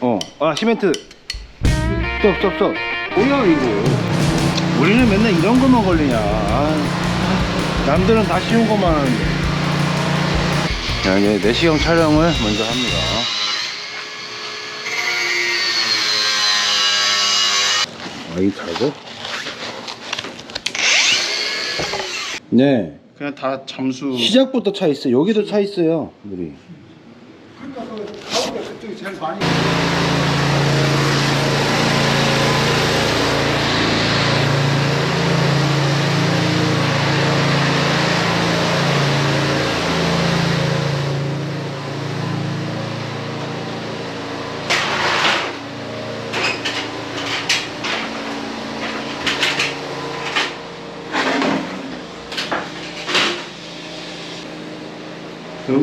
어, 아 시멘트. 스톱, 스톱, 스톱. 뭐야 이거? 우리는 맨날 이런 것만 걸리냐? 아, 남들은 다 쉬운 것만 하는데. 자, 이제 내시경 촬영을 먼저 합니다. 아, 이 작업? 네. 그냥 다 잠수. 시작부터 차 있어요. 여기도 차 있어요, 물이. 그쪽이 제일 많이.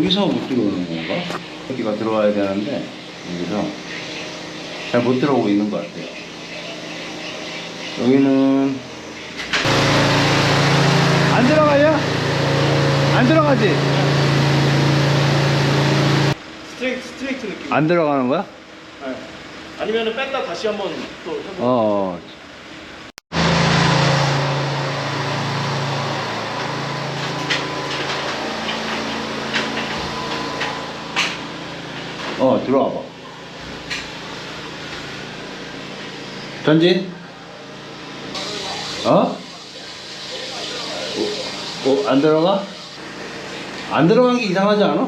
여기서 못 들어오는 건가? 여기가 들어와야 되는데 여기서 잘 못 들어오고 있는 것 같아요. 여기는 안 들어가냐? 안 들어가지? 스트레이트 스트레이트 느낌. 안 들어가는 거야? 네. 아니면은 뺐다 다시 한번 또 해보. 어. 어. 어, 들어와 봐. 전진? 어? 어, 어, 안 들어가? 안 들어간 게 이상하지 않아?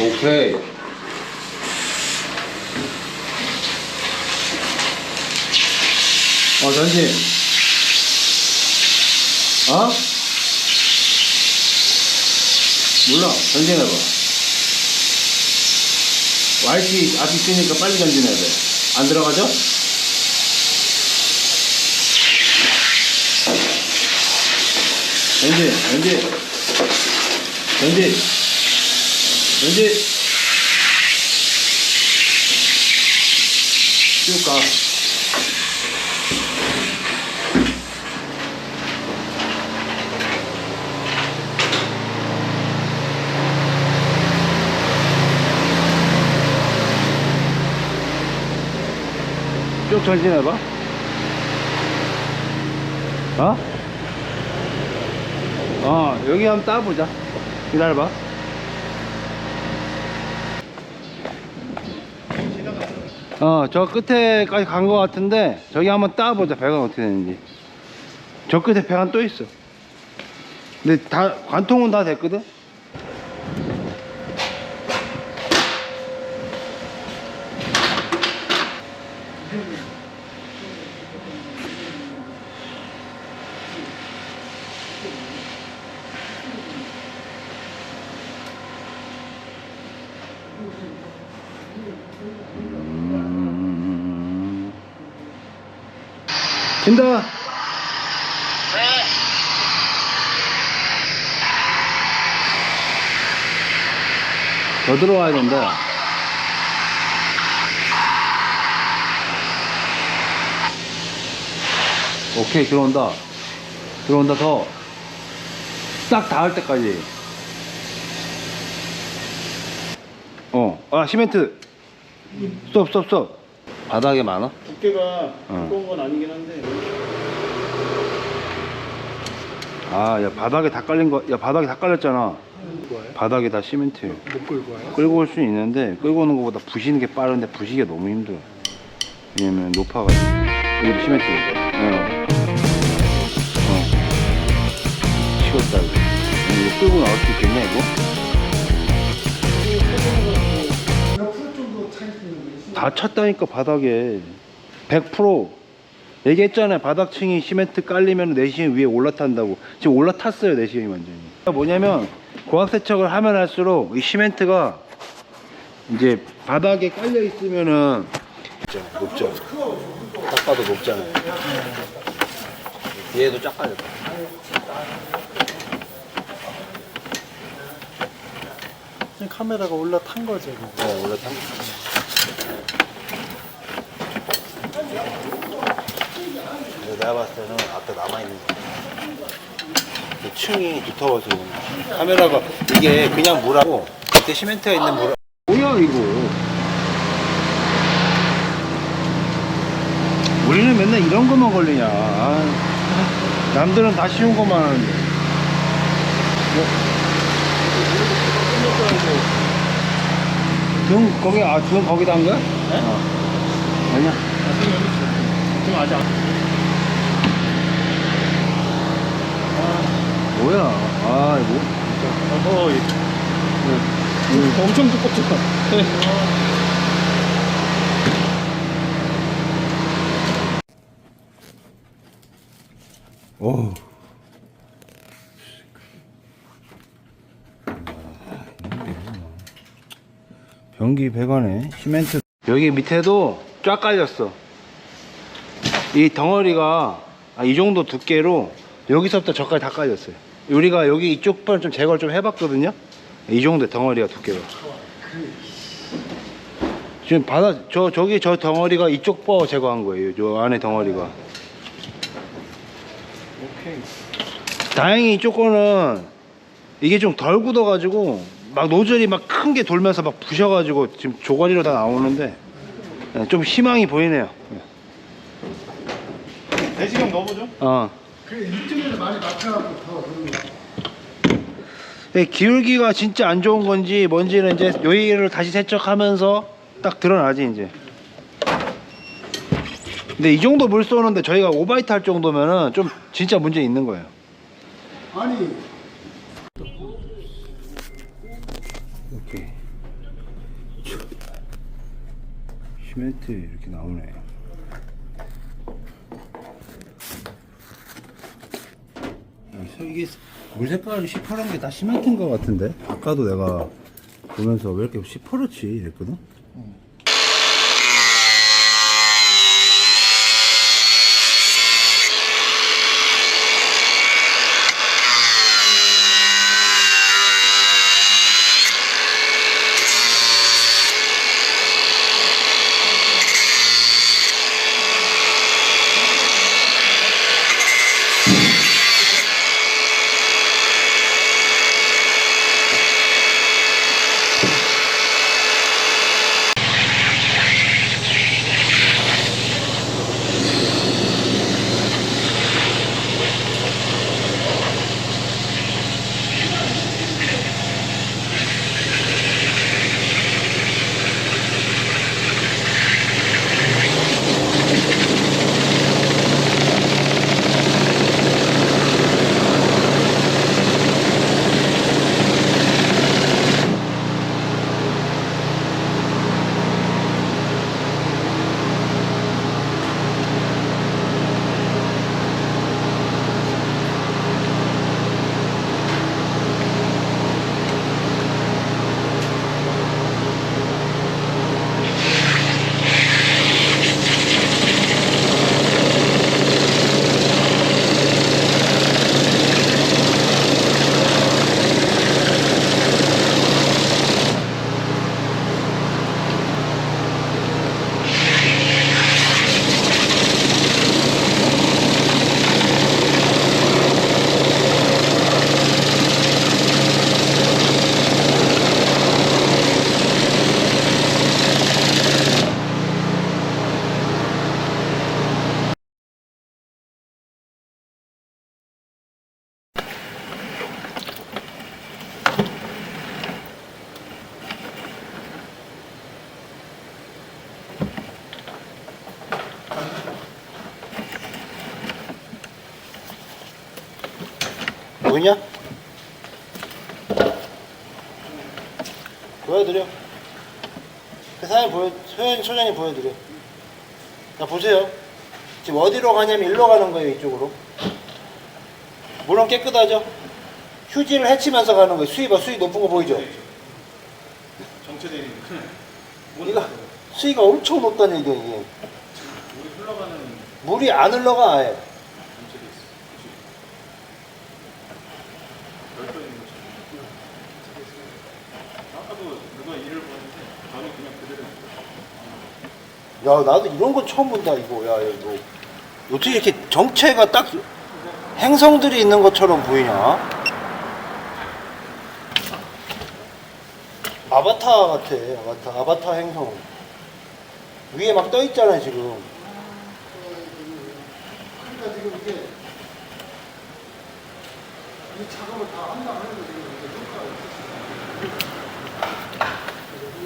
오케이. 어, 전진. 어? 몰라. 전진해봐. YT 앞 있으니까 빨리 전진해야 돼. 안 들어가죠? 전진, 전진. 전진. 전진. 쭉 가. 쭉 전진해봐. 어? 어, 여기 한번 따보자. 기다려봐. 어, 저 끝에까지 간 것 같은데, 저기 한번 따보자. 배관 어떻게 되는지. 저 끝에 배관 또 있어. 근데 다, 관통은 다 됐거든? 음. 된다. 더 들어와야 된다. 오케이, 들어온다. 들어온다, 더. 싹 닿을 때까지. 어, 아, 시멘트. 스톱, 스톱, 스톱. 바닥에 많아? 두께가 어. 두꺼운 건 아니긴 한데. 아, 야, 바닥에 다 깔린 거, 야, 바닥에 다 깔렸잖아. 바닥에 다 시멘트. 못 끌고 와요? 끌고 올 수는 있는데, 끌고 오는 것보다 부시는 게 빠른데, 부시기가 너무 힘들어. 왜냐면 높아가지고. 여기도 시멘트. 어. 어. 치웠다, 이거. 이거 끌고 나올 수 있겠냐, 이거? 다 찼다니까, 바닥에. 100% 얘기했잖아요. 바닥층이 시멘트 깔리면 내시경 위에 올라탄다고. 지금 올라탔어요, 내시경이 완전히. 뭐냐면, 고압세척을 하면 할수록 이 시멘트가 이제 바닥에 깔려 있으면은 높죠. 딱 봐도 높잖아요. 얘도 쫙 깔렸다. 카메라가 올라탄 거죠. 어, 올라탄. 근데 내가 봤을 때는 앞에 남아있는 거. 그 층이 두터워서 그런 거야. 카메라가 이게 그냥 물하고 밑에 시멘트가 있는 물 뭐야 이거 우리는 맨날 이런 것만 걸리냐. 아, 남들은 다 쉬운 것만 하는데. 뭐? 등 거기 아등 거기다 한 거야? 네? 어. 아니야. 아직 안. 뭐야? 아 이거. 어, 예. 음. 엄청 두껍죠. 네. 오. 변기 배관에 시멘트 여기 밑에도 쫙 깔렸어 이 덩어리가 아, 이 정도 두께로 여기서부터 저까지 다 깔렸어요. 우리가 여기 이쪽 번 좀 제거를 좀 해봤거든요. 이 정도 덩어리가 두께가 지금 바다 저 저기 저 덩어리가 이쪽 버 제거한 거예요. 저 안에 덩어리가. 오케이. 다행히 이쪽 거는 이게 좀 덜 굳어가지고 막 노즐이 막 큰 게 돌면서 막 부셔가지고 지금 조가리로 다 나오는데 예, 좀 희망이 보이네요. 내시경 넣어보죠. 어. 그 이쪽에서 많이 막혀갖고 더 그런 거. 예, 기울기가 진짜 안 좋은 건지 뭔지는 이제 여기를 다시 세척하면서 딱 드러나지 이제. 근데 이 정도 물 쏘는데 저희가 오바이트 할 정도면은 좀 진짜 문제 있는 거예요. 아니 이렇게 시멘트 이렇게 나오네. 그래서 이게 물 색깔이 시퍼런 게 다 시멘트인 것 같은데 아까도 내가 보면서 왜 이렇게 시퍼렇지 이랬거든. 보이냐? 보여드려. 그 사장님 보여, 소연 소장님 보여드려. 자, 보세요. 지금 어디로 가냐면 일로 가는 거예요, 이쪽으로. 물론 깨끗하죠? 휴지를 헤치면서 가는 거예요. 수위가 수위 높은 거 보이죠? 정체되어 있는. 이거 수위가 엄청 높다는 얘기야, 이게. 우리 흘러가는 물이 안 흘러가, 아예. 정체돼 있어. 그치? 넓혀 있는 것처럼. 아까도 누가 일을 보는데 저는 그냥 그대로 있어요. 야, 나도 이런 거 처음 본다, 이거. 야, 야, 이거. 어떻게 이렇게 정체가 딱 행성들이 있는 것처럼 보이냐? 아바타 같아, 아바타. 아바타 행성. 위에 막 떠 있잖아, 지금. 지금 이게 이 작업을 다 한다고 지금 이게 효과가 없어.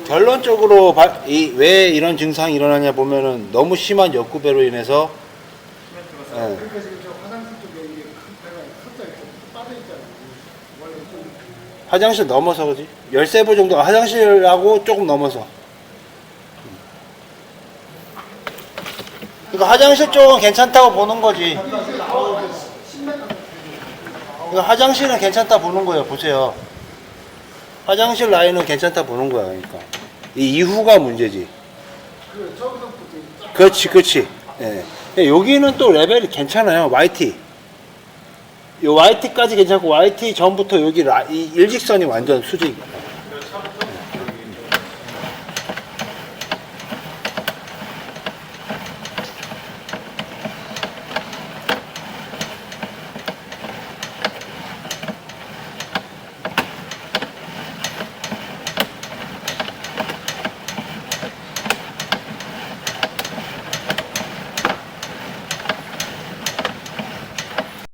결론적으로 이, 왜 이런 증상이 일어나냐 보면은 너무 심한 역구배로 인해서 예, 그러니까 지금 저 화장실 쪽에 이게 큰 배가 갑자기 좀 빠져 있잖아요. 원래 좀 화장실 넘어서 그지? 13부 정도 화장실하고 조금 넘어서. 그러니까 화장실 쪽은 괜찮다고 보는 거지. 이게 나오고 10m 그러니까 화장실은 괜찮다 보는 거예요. 보세요. 화장실 라인은 괜찮다 보는 거야 그러니까 이 이후가 문제지. 그 그렇지 그렇지. 예. 여기는 또 레벨이 괜찮아요 YT 요 YT까지 괜찮고 YT 전부터 여기 라, 이 일직선이 완전 수직